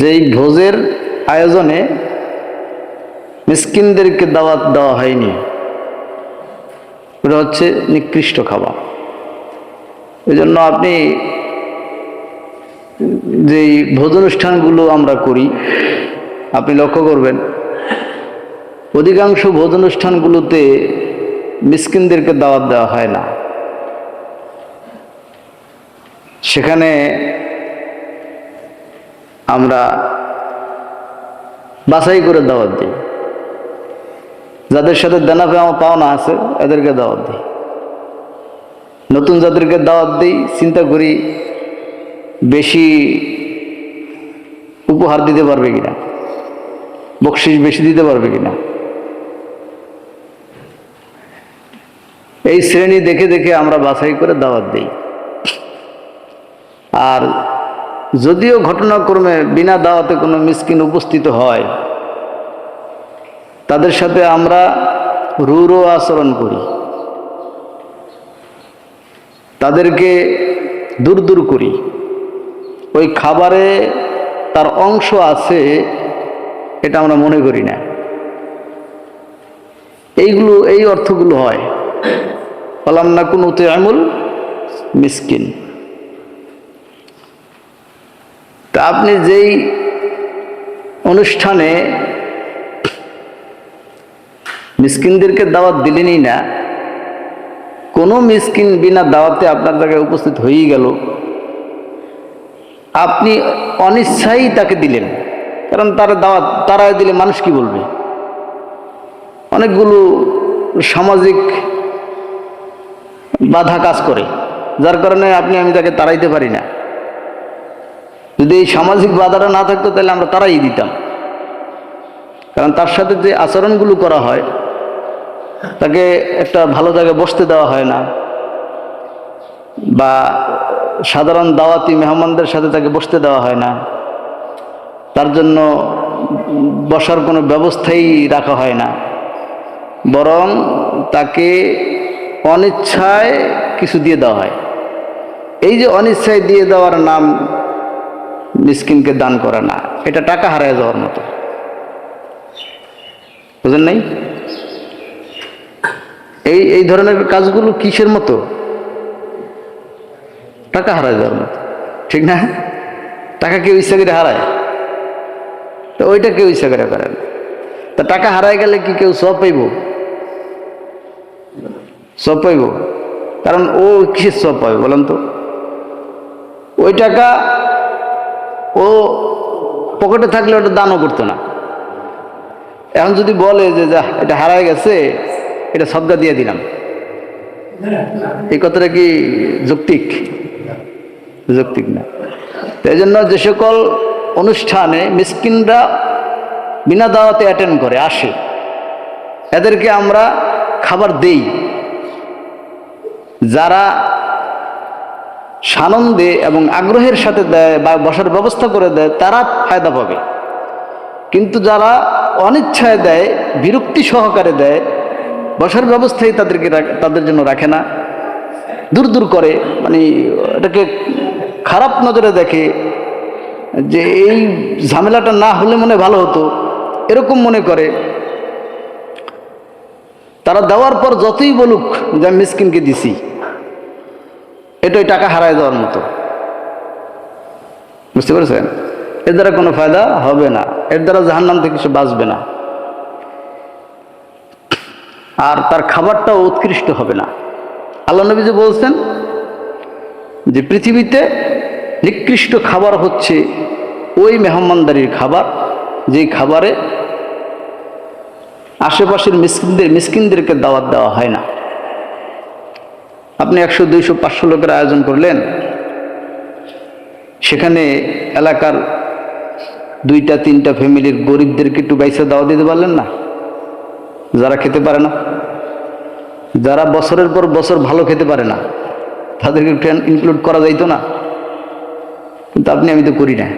যেই ভোজের আয়োজনে মিসকিনদেরকে দাওয়াত দেওয়া হয়নি, ওটা হচ্ছে নিকৃষ্ট খাবার। ওই জন্য আপনি যেই ভোজ অনুষ্ঠানগুলো আমরা করি, আপনি লক্ষ্য করবেন, অধিকাংশ ভোজ অনুষ্ঠানগুলোতে মিসকিনদেরকে দাওয়াত দেওয়া হয় না। সেখানে আমরা বাছাই করে দাওয়াত দিই। যাদের সাথে দেনা পাওয়া পাওনা আছে, এদেরকে দাওয়াত দিই। নতুন যাদেরকে দাওয়াত দিই, চিন্তা করি বেশি উপহার দিতে পারবে কিনা বকশিস বেশি দিতে পারবে কিনা। এই শ্রেণি দেখে দেখে আমরা বাছাই করে দাওয়াত দিই। আর যদিও ঘটনাক্রমে বিনা দাওয়াতে কোনো মিসকিন উপস্থিত হয়, তাদের সাথে আমরা রূঢ় আচরণ করি। তাদেরকে দূর দূর করি। ওই খাবারে তার অংশ আছে, এটা আমরা মনে করি না। এইগুলো, এই অর্থগুলো হয়। ফলাম না কোন আমুল মিসকিন। তা আপনি যেই অনুষ্ঠানে মিসকিনদেরকে দাওয়াত দিলেনই না, কোনো মিসকিন বিনা দাওয়াতে আপনার জায়গায় উপস্থিত হয়েই গেল। আপনি অনিচ্ছাই তাকে দিলেন, কারণ তারা দাওয়াত, তারা দিলে মানুষ কি বলবে? অনেকগুলো সামাজিক বাধা কাজ করে, যার কারণে আপনি, আমি তাকে তাড়াইতে পারি না। যদি এই সামাজিক বাধাটা না থাকতো, তাহলে আমরা তারাই দিতাম। কারণ তার সাথে যে আচরণগুলো করা হয়, তাকে একটা ভালো জায়গায় বসতে দেওয়া হয় না। বা সাধারণ দাওয়াতি মেহমানদের সাথে তাকে বসতে দেওয়া হয় না। তার জন্য বসার কোনো ব্যবস্থাই রাখা হয় না। বরং তাকে অনিচ্ছায় কিছু দিয়ে দেওয়া হয়। এই যে অনিচ্ছায় দিয়ে দেওয়ার নাম মিসকিনকে দান করে না। এটা টাকা হারায় যাওয়ার মতো। বুঝেন নাই? এই এই ধরনের কাজগুলো কিসের মতো? টাকা হারায় যাওয়ার মতো। ঠিক না? টাকা কেউ ইচ্ছা করে হারায়। তো ওইটা কেউ ইচ্ছা করে করে না। তা টাকা হারায় গেলে কি কেউ সব পাইব? সব পাইব। কারণ ও কিসের সব পাবে বলেন তো? ওই টাকা ও পকেটে থাকলে ওটা দানও করতো না। এখন যদি বলে যে, যা, এটা হারায় গেছে, এটা সদ্গা দিয়ে দিলাম। এই কথাটা কি যৌক্তিক? যৌক্তিক না। এই জন্য যে সকল অনুষ্ঠানে মিসকিনরা বিনা দাওয়াতে অ্যাটেন্ড করে, আসে। এদেরকে আমরা খাবার দেই। যারা সানন্দে এবং আগ্রহের সাথে দেয় বা বসার ব্যবস্থা করে দেয়, তারা ফায়দা পাবে। কিন্তু যারা অনিচ্ছায় দেয়, বিরক্তি সহকারে দেয়, বসার ব্যবস্থাই তাদেরকে তাদের জন্য রাখে না। দূর দূর করে মানে এটাকে খারাপ নজরে দেখে যে এই ঝামেলাটা না হলে মনে ভালো হতো, এরকম মনে করে। তারা দেওয়ার পর যতই বলুক যে আমি মিসকিনকে দিছি এটাই টাকা হারায় দেওয়ার মতো। বুঝতে পেরেছেন? এর দ্বারা কোনো ফায়দা হবে না। এর দ্বারা জাহান্নাম থেকে সে বাঁচবে না। আর তার খাবারটাও উৎকৃষ্ট হবে না। আল্লাহ নবী যে বলছেন যে পৃথিবীতে নিকৃষ্ট খাবার হচ্ছে ওই মেহমানদারির খাবার, যেই খাবারে আশেপাশের মিসকিনদের মিসকিনদেরকে দাওয়াত দেওয়া হয় না। আপনি একশো, দুইশো, পাঁচশো লোকের আয়োজন করলেন, সেখানে এলাকার দুইটা, তিনটা ফ্যামিলির গরিবদেরকে একটু বাইসা দাওয়া দিতে পারলেন না? যারা খেতে পারে না? যারা বছরের পর বছর ভালো খেতে পারে না, তাদেরকে ইনক্লুড করা যাইতো না? কিন্তু আপনি, আমি তো করি না।